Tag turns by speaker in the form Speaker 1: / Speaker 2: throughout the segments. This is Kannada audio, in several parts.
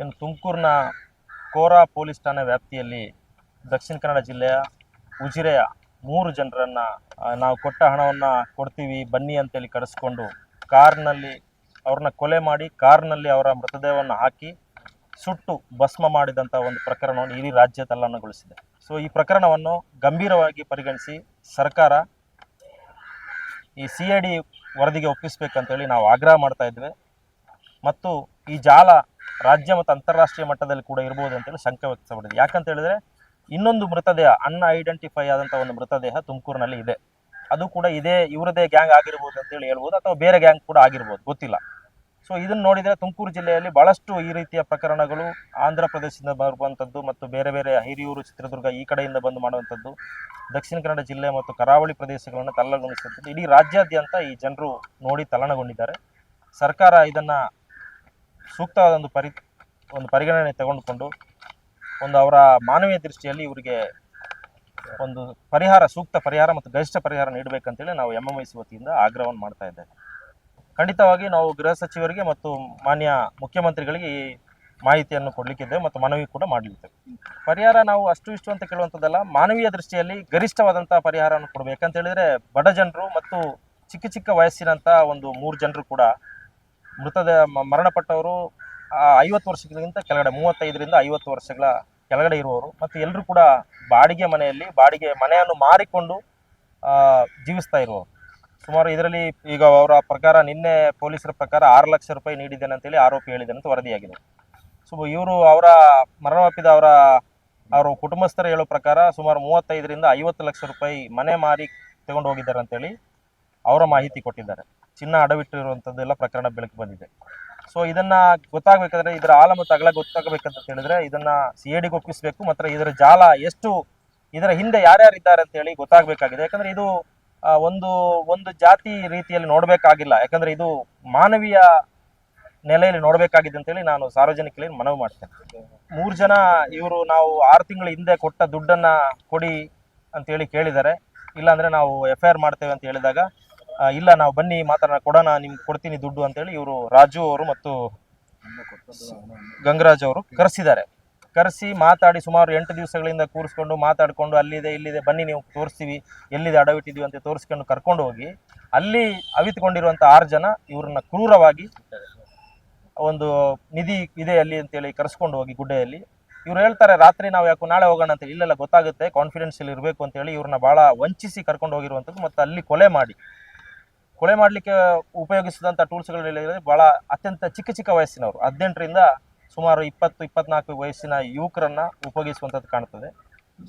Speaker 1: ಏನು ತುಮಕೂರಿನ ಕೋರಾ ಪೊಲೀಸ್ ಠಾಣೆ ವ್ಯಾಪ್ತಿಯಲ್ಲಿ ದಕ್ಷಿಣ ಕನ್ನಡ ಜಿಲ್ಲೆಯ ಉಜಿರೆಯ ಮೂರು ಜನರನ್ನು ನಾವು ಕೊಟ್ಟ ಹಣವನ್ನು ಕೊಡ್ತೀವಿ, ಬನ್ನಿ ಅಂತೇಳಿ ಕರೆಸ್ಕೊಂಡು ಕಾರ್ನಲ್ಲಿ ಅವ್ರನ್ನ ಕೊಲೆ ಮಾಡಿ, ಕಾರ್ನಲ್ಲಿ ಅವರ ಮೃತದೇಹವನ್ನು ಹಾಕಿ ಸುಟ್ಟು ಭಸ್ಮ ಮಾಡಿದಂಥ ಒಂದು ಪ್ರಕರಣವನ್ನು ಇಡೀ ರಾಜ್ಯ ತಲ್ಲಣಗೊಳಿಸಿದೆ. ಸೊ ಈ ಪ್ರಕರಣವನ್ನು ಗಂಭೀರವಾಗಿ ಪರಿಗಣಿಸಿ ಸರ್ಕಾರ ಈ ಸಿ ಐ ಡಿ ವರದಿಗೆ ಒಪ್ಪಿಸಬೇಕಂತೇಳಿ ನಾವು ಆಗ್ರಹ ಮಾಡ್ತಾ ಇದ್ವಿ ಮತ್ತು ಈ ಜಾಲ ರಾಜ್ಯ ಮತ್ತು ಅಂತಾರಾಷ್ಟ್ರೀಯ ಮಟ್ಟದಲ್ಲಿ ಕೂಡ ಇರ್ಬೋದು ಅಂತೇಳಿ ಶಂಕೆ ವ್ಯಕ್ತಪಡಿದೆ. ಯಾಕಂತ ಹೇಳಿದ್ರೆ, ಇನ್ನೊಂದು ಮೃತದೇಹ ಅನ್ನ ಐಡೆಂಟಿಫೈ ಆದಂಥ ಒಂದು ಮೃತದೇಹ ತುಮಕೂರಿನಲ್ಲಿ ಇದೆ. ಅದು ಕೂಡ ಇದೇ, ಇವರದೇ ಗ್ಯಾಂಗ್ ಆಗಿರ್ಬೋದು ಅಂತೇಳಿ ಹೇಳ್ಬೋದು, ಅಥವಾ ಬೇರೆ ಗ್ಯಾಂಗ್ ಕೂಡ ಆಗಿರ್ಬೋದು, ಗೊತ್ತಿಲ್ಲ. ಸೊ ಇದನ್ನು ನೋಡಿದರೆ ತುಮಕೂರು ಜಿಲ್ಲೆಯಲ್ಲಿ ಬಹಳಷ್ಟು ಈ ರೀತಿಯ ಪ್ರಕರಣಗಳು ಆಂಧ್ರ ಪ್ರದೇಶದಿಂದ ಬರುವಂಥದ್ದು ಮತ್ತು ಬೇರೆ ಬೇರೆ ಹಿರಿಯೂರು, ಚಿತ್ರದುರ್ಗ ಈ ಕಡೆಯಿಂದ ಬಂದು ಮಾಡುವಂಥದ್ದು ದಕ್ಷಿಣ ಕನ್ನಡ ಜಿಲ್ಲೆ ಮತ್ತು ಕರಾವಳಿ ಪ್ರದೇಶಗಳನ್ನು ತಲ್ಲಗೊಳಿಸುವಂಥದ್ದು ಇಡೀ ರಾಜ್ಯಾದ್ಯಂತ ಈ ಜನರು ನೋಡಿ ತಲ್ಲಣಗೊಂಡಿದ್ದಾರೆ. ಸರ್ಕಾರ ಇದನ್ನು ಸೂಕ್ತವಾದ ಒಂದು ಪರಿ, ಒಂದು ಪರಿಗಣನೆ ತಗೊಂಡುಕೊಂಡು ಒಂದು ಅವರ ಮಾನವೀಯ ದೃಷ್ಟಿಯಲ್ಲಿ ಇವರಿಗೆ ಒಂದು ಪರಿಹಾರ, ಸೂಕ್ತ ಪರಿಹಾರ ಮತ್ತು ಗರಿಷ್ಠ ಪರಿಹಾರ ನೀಡಬೇಕಂತೇಳಿ ನಾವು ಎಂ ಎಂ ವತಿಯಿಂದ ಆಗ್ರಹವನ್ನು ಮಾಡ್ತಾ ಇದ್ದೇವೆ. ಖಂಡಿತವಾಗಿ ನಾವು ಗೃಹ ಸಚಿವರಿಗೆ ಮತ್ತು ಮಾನ್ಯ ಮುಖ್ಯಮಂತ್ರಿಗಳಿಗೆ ಈ ಮಾಹಿತಿಯನ್ನು ಕೊಡಲಿಕ್ಕಿದ್ದೇವೆ ಮತ್ತು ಮನವಿ ಕೂಡ ಮಾಡಲಿದ್ದೇವೆ ಪರಿಹಾರ ನಾವು ಅಷ್ಟು ಇಷ್ಟು ಅಂತ ಕೇಳುವಂಥದ್ದಲ್ಲ, ಮಾನವೀಯ ದೃಷ್ಟಿಯಲ್ಲಿ ಗರಿಷ್ಠವಾದಂಥ ಪರಿಹಾರವನ್ನು ಕೊಡಬೇಕಂತ ಹೇಳಿದ್ರೆ ಬಡ ಜನರು ಮತ್ತು ಚಿಕ್ಕ ಚಿಕ್ಕ ವಯಸ್ಸಿನಂಥ ಒಂದು ಮೂರು ಜನರು ಕೂಡ ಮೃತದೇಹ ಮರಣಪಟ್ಟವರು ಐವತ್ತು ವರ್ಷಗಳಿಗಿಂತ ಕೆಳಗಡೆ, ಮೂವತ್ತೈದರಿಂದ ಐವತ್ತು ವರ್ಷಗಳ ಕೆಳಗಡೆ ಇರುವವರು. ಮತ್ತು ಎಲ್ಲರೂ ಕೂಡ ಬಾಡಿಗೆ ಮನೆಯಲ್ಲಿ, ಬಾಡಿಗೆ ಮನೆಯನ್ನು ಮಾರಿಕೊಂಡು ಜೀವಿಸ್ತಾ ಇರುವವರು. ಸುಮಾರು ಇದರಲ್ಲಿ ಈಗ ಅವರ ಪ್ರಕಾರ ನಿನ್ನೆ ಪೊಲೀಸರ ಪ್ರಕಾರ ಆರು ಲಕ್ಷ ರೂಪಾಯಿ ನೀಡಿದ್ದೇನೆ ಅಂತೇಳಿ ಆರೋಪಿ ಹೇಳಿದ್ದೇನೆ ಅಂತ ವರದಿಯಾಗಿದೆ. ಸೊ, ಇವರು ಅವರ ಮರಣವಪ್ಪಿದ ಅವರ, ಅವರು ಕುಟುಂಬಸ್ಥರು ಹೇಳೋ ಪ್ರಕಾರ ಸುಮಾರು ಮೂವತ್ತೈದರಿಂದ ಐವತ್ತು ಲಕ್ಷ ರೂಪಾಯಿ ಮನೆ ಮಾರಿ ತಗೊಂಡು ಹೋಗಿದ್ದಾರೆ ಅಂತೇಳಿ ಅವರ ಮಾಹಿತಿ ಕೊಟ್ಟಿದ್ದಾರೆ. ಚಿನ್ನ ಅಡವಿಟ್ಟಿರುವಂಥದ್ದೆಲ್ಲ ಪ್ರಕರಣ ಬೆಳಕು ಬಂದಿದೆ. ಸೊ ಇದನ್ನ ಗೊತ್ತಾಗಬೇಕಾದ್ರೆ ಇದರ ಆಲ ಮತ್ತು ಅಗಲ ಗೊತ್ತಾಗಬೇಕಂತ ಹೇಳಿದ್ರೆ ಇದನ್ನ ಸಿ ಎ ಡಿಗೆ ಒಪ್ಪಿಸಬೇಕು ಮತ್ತು ಇದರ ಜಾಲ ಎಷ್ಟು, ಇದರ ಹಿಂದೆ ಯಾರ್ಯಾರು ಇದ್ದಾರೆ ಅಂತ ಹೇಳಿ ಗೊತ್ತಾಗಬೇಕಾಗಿದೆ. ಯಾಕಂದ್ರೆ ಇದು ಒಂದು ಒಂದು ಜಾತಿ ರೀತಿಯಲ್ಲಿ ನೋಡಬೇಕಾಗಿಲ್ಲ. ಯಾಕಂದ್ರೆ ಇದು ಮಾನವೀಯ ನೆಲೆಯಲ್ಲಿ ನೋಡಬೇಕಾಗಿದೆ ಅಂತೇಳಿ ನಾನು ಸಾರ್ವಜನಿಕರಲ್ಲಿ ಮನವಿ ಮಾಡ್ತೇನೆ. ಮೂರು ಜನ ಇವರು ನಾವು ಆರು ತಿಂಗಳ ಹಿಂದೆ ಕೊಟ್ಟ ದುಡ್ಡನ್ನ ಕೊಡಿ ಅಂತೇಳಿ ಕೇಳಿದ್ದಾರೆ. ಇಲ್ಲಾಂದರೆ ನಾವು ಎಫ್ ಐ ಆರ್ ಮಾಡ್ತೇವೆ ಅಂತ ಹೇಳಿದಾಗ ಇಲ್ಲ, ನಾವು ಬನ್ನಿ, ಮಾತಾಡೋಣ, ಕೊಡೋಣ, ನಿಮ್ಗೆ ಕೊಡ್ತೀನಿ ದುಡ್ಡು ಅಂತೇಳಿ ಇವರು ರಾಜು ಅವರು ಮತ್ತು ಗಂಗರಾಜ್ ಅವರು ಕರೆಸಿದ್ದಾರೆ. ಕರೆಸಿ ಮಾತಾಡಿ ಸುಮಾರು ಎಂಟು ದಿವಸಗಳಿಂದ ಕೂರಿಸ್ಕೊಂಡು ಮಾತಾಡಿಕೊಂಡು ಅಲ್ಲಿದೆ, ಇಲ್ಲಿದೆ, ಬನ್ನಿ ನೀವು, ತೋರಿಸ್ತೀವಿ, ಎಲ್ಲಿದೆ ಅಡವಿಟ್ಟಿದ್ದೀವಿ ಅಂತ ತೋರಿಸ್ಕೊಂಡು ಕರ್ಕೊಂಡು ಹೋಗಿ, ಅಲ್ಲಿ ಅವಿತುಕೊಂಡಿರುವಂಥ ಆರು ಜನ ಇವ್ರನ್ನ ಕ್ರೂರವಾಗಿ ಒಂದು ನಿಧಿ ಇದೆ ಅಲ್ಲಿ ಅಂತೇಳಿ ಕರೆಸ್ಕೊಂಡು ಹೋಗಿ ಗುಡ್ಡೆಯಲ್ಲಿ. ಇವ್ರು ಹೇಳ್ತಾರೆ, ರಾತ್ರಿ ನಾವು ಯಾಕೋ ನಾಳೆ ಹೋಗೋಣ ಅಂತ ಇಲ್ಲೆಲ್ಲ ಗೊತ್ತಾಗುತ್ತೆ ಕಾನ್ಫಿಡೆನ್ಸಲ್ಲಿ ಇರಬೇಕು ಅಂತೇಳಿ ಇವ್ರನ್ನ ಭಾಳ ವಂಚಿಸಿ ಕರ್ಕೊಂಡು ಹೋಗಿರುವಂಥದ್ದು ಮತ್ತು ಅಲ್ಲಿ ಕೊಲೆ ಮಾಡಿ. ಕೊಲೆ ಮಾಡಲಿಕ್ಕೆ ಉಪಯೋಗಿಸಿದಂಥ ಟೂಲ್ಸ್ಗಳಲ್ಲಿ ಭಾಳ ಅತ್ಯಂತ ಚಿಕ್ಕ ಚಿಕ್ಕ ವಯಸ್ಸಿನವರು. ಹದಿನೆಂಟರಿಂದ ಸುಮಾರು ಇಪ್ಪತ್ತು, ಇಪ್ಪತ್ನಾಲ್ಕು ವಯಸ್ಸಿನ ಯುವಕರನ್ನ ಉಪಯೋಗಿಸುವಂಥದ್ದು ಕಾಣ್ತದೆ.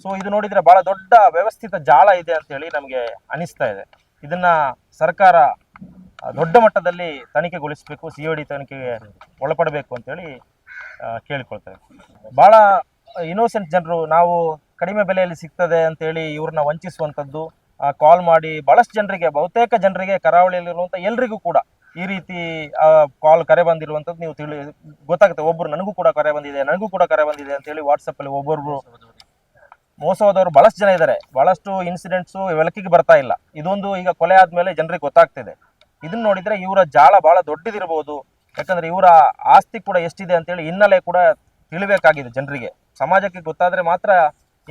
Speaker 1: ಸೊ ಇದು ನೋಡಿದರೆ ಭಾಳ ದೊಡ್ಡ ವ್ಯವಸ್ಥಿತ ಜಾಲ ಇದೆ ಅಂತೇಳಿ ನಮಗೆ ಅನಿಸ್ತಾ ಇದೆ. ಇದನ್ನು ಸರ್ಕಾರ ದೊಡ್ಡ ಮಟ್ಟದಲ್ಲಿ ತನಿಖೆಗೊಳಿಸಬೇಕು, ಸಿ ಡಿ ತನಿಖೆಗೆ ಒಳಪಡಬೇಕು ಅಂತೇಳಿ ಕೇಳಿಕೊಳ್ತೇವೆ. ಭಾಳ ಇನ್ನೋಸೆಂಟ್ ಜನರು ನಾವು ಕಡಿಮೆ ಬೆಲೆಯಲ್ಲಿ ಸಿಗ್ತದೆ ಅಂತೇಳಿ ಇವ್ರನ್ನ ವಂಚಿಸುವಂಥದ್ದು ಕಾಲ್ ಮಾಡಿ ಬಹಳಷ್ಟು ಜನರಿಗೆ, ಬಹುತೇಕ ಜನರಿಗೆ ಕರಾವಳಿಯಲ್ಲಿರುವಂಥ ಎಲ್ರಿಗೂ ಕೂಡ ಈ ರೀತಿ ಕಾಲ್ ಕರೆ ಬಂದಿರುವಂಥದ್ದು ನೀವು ತಿಳಿ, ಗೊತ್ತಾಗುತ್ತೆ. ಒಬ್ಬರು ನನಗೂ ಕೂಡ ಕರೆ ಬಂದಿದೆ, ನನಗೂ ಕೂಡ ಕರೆ ಬಂದಿದೆ ಅಂತೇಳಿ ವಾಟ್ಸಪ್ಪಲ್ಲಿ ಒಬ್ಬೊಬ್ರು ಮೋಸ ಹೋದವರು ಬಹಳಷ್ಟು ಜನ ಇದ್ದಾರೆ. ಬಹಳಷ್ಟು ಇನ್ಸಿಡೆಂಟ್ಸು ಬೆಳಕಿಗೆ ಬರ್ತಾ ಇಲ್ಲ. ಇದೊಂದು ಈಗ ಕೊಲೆ ಆದ್ಮೇಲೆ ಜನರಿಗೆ ಗೊತ್ತಾಗ್ತಿದೆ. ಇದನ್ನ ನೋಡಿದ್ರೆ ಇವರ ಜಾಲ ಬಹಳ ದೊಡ್ಡದಿರ್ಬೋದು ಯಾಕಂದ್ರೆ ಇವರ ಆಸ್ತಿ ಕೂಡ ಎಷ್ಟಿದೆ ಅಂತೇಳಿ ಹಿನ್ನೆಲೆ ಕೂಡ ತಿಳಿಬೇಕಾಗಿದೆ ಜನರಿಗೆ. ಸಮಾಜಕ್ಕೆ ಗೊತ್ತಾದ್ರೆ ಮಾತ್ರ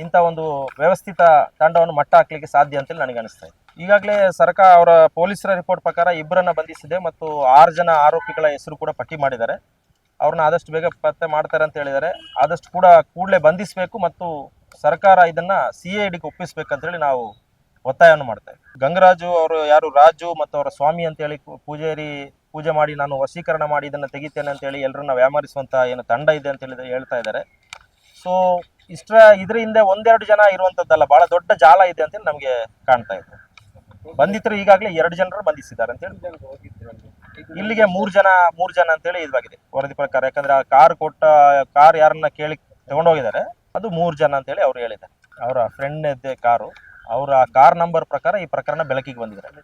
Speaker 1: ಇಂಥ ಒಂದು ವ್ಯವಸ್ಥಿತ ತಂಡವನ್ನು ಮಟ್ಟ ಹಾಕ್ಲಿಕ್ಕೆ ಸಾಧ್ಯ ಅಂತೇಳಿ ನನಗೆ ಅನಿಸ್ತಾ ಇದೆ. ಈಗಾಗಲೇ ಸರ್ಕಾರ ಅವರ ಪೊಲೀಸರ ರಿಪೋರ್ಟ್ ಪ್ರಕಾರ ಇಬ್ಬರನ್ನ ಬಂಧಿಸಿದೆ ಮತ್ತು ಆರು ಜನ ಆರೋಪಿಗಳ ಹೆಸರು ಕೂಡ ಪಟ್ಟಿ ಮಾಡಿದ್ದಾರೆ. ಅವ್ರನ್ನ ಆದಷ್ಟು ಬೇಗ ಪತ್ತೆ ಮಾಡ್ತಾರೆ ಅಂತ ಹೇಳಿದ್ದಾರೆ. ಆದಷ್ಟು ಕೂಡ ಕೂಡಲೇ ಬಂಧಿಸಬೇಕು ಮತ್ತು ಸರ್ಕಾರ ಇದನ್ನ ಸಿ ಐ ಡಿಗೆ ಒಪ್ಪಿಸ್ಬೇಕಂತೇಳಿ ನಾವು ಒತ್ತಾಯವನ್ನು ಮಾಡ್ತೇವೆ ಗಂಗರಾಜು ಅವರು ಯಾರು, ರಾಜು ಮತ್ತು ಅವರ ಸ್ವಾಮಿ ಅಂತೇಳಿ ಪೂಜಾರಿ ಪೂಜೆ ಮಾಡಿ ನಾನು ವಶೀಕರಣ ಮಾಡಿ ಇದನ್ನು ತೆಗಿತೇನೆ ಅಂತೇಳಿ ಎಲ್ಲರನ್ನ ವ್ಯಾಮರಿಸುವಂಥ ಏನು ತಂಡ ಇದೆ ಅಂತ ಹೇಳಿ ಹೇಳ್ತಾ ಇದ್ದಾರೆ. ಸೊ ಇಷ್ಟರ ಇದ್ರ ಹಿಂದೆ ಒಂದೆರಡು ಜನ ಇರುವಂತದ್ದಲ್ಲ, ಬಹಳ ದೊಡ್ಡ ಜಾಲ ಇದೆ ಅಂತ ನಮಗೆ ಕಾಣ್ತಾ ಇದೆ. ಬಂಧಿತರು ಈಗಾಗಲೇ ಎರಡು ಜನರು ಬಂಧಿಸಿದ್ದಾರೆ ಅಂತ ಹೇಳಿ. ಇಲ್ಲಿಗೆ ಮೂರ್ ಜನ ಮೂರ್ ಜನ ಅಂತ ಹೇಳಿ ಇದಾಗಿದೆ. ವರದಿ ಪ್ರಕಾರ, ಯಾಕಂದ್ರೆ ಆ ಕಾರ್ ಕೊಟ್ಟ, ಕಾರ್ ಯಾರನ್ನ ಕೇಳಿ ತಗೊಂಡೋಗಿದ್ದಾರೆ ಅದು ಮೂರ್ ಜನ ಅಂತ ಹೇಳಿ ಅವ್ರು ಹೇಳಿದ್ದಾರೆ. ಅವರ ಫ್ರೆಂಡ್ ಕಾರು, ಅವರ ಕಾರ್ ನಂಬರ್ ಪ್ರಕಾರ ಈ ಪ್ರಕರಣ ಬೆಳಕಿಗೆ ಬಂದಿದ್ದಾರೆ.